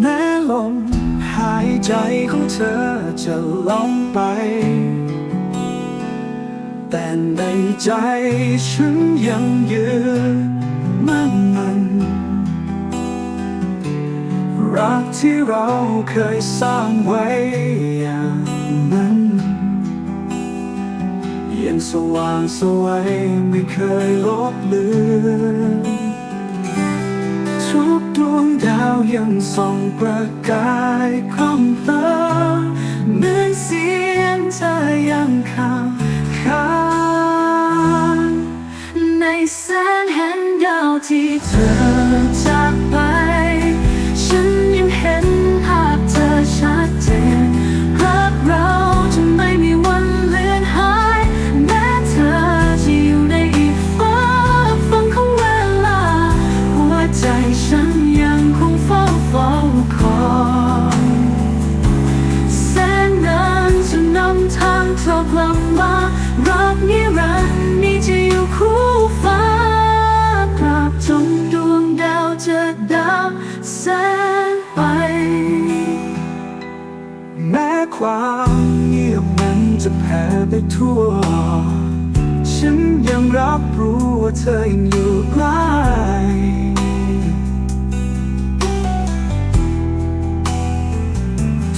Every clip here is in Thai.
แม้ลมหายใจของเธอจะล่องไป แต่ในใจฉันยังยืนมั่นนรักที่เราเคยสร้างไว้อย่าง สว่างสวยไม่เคยลบเลือนทุกดวงดาวยังส่องประกายคล่องเพลอเหมือนเสียงเธอยังค้างคางในแสงแห่งดาวที่เธอจาก แสงไป แม้ความเงียบนั้นจะแผ่ไปทั่ว ฉันยังรับรู้ว่าเธอยังอยู่ใกล้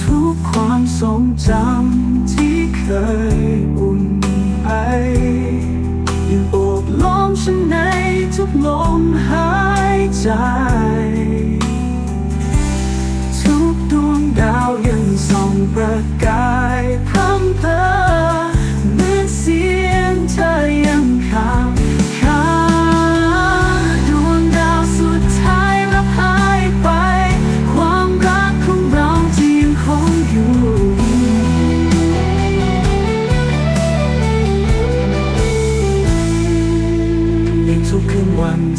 ทุกความทรงจำที่เคยอุ่นไอยังโอบล้อมฉันในทุกลมหายใจ ส่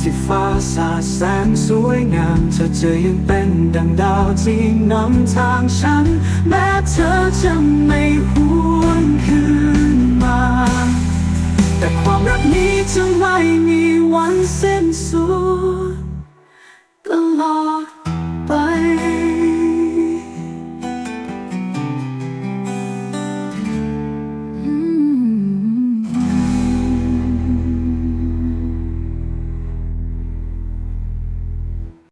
ที่ฟ้าสาดแสงสวยงาม เธอจะยังเป็นดังดาวที่นำทางฉัน แม้เธอจะไม่หวนคืนมา แต่ความรักนี้จะไม่มีวันสิ้นสุด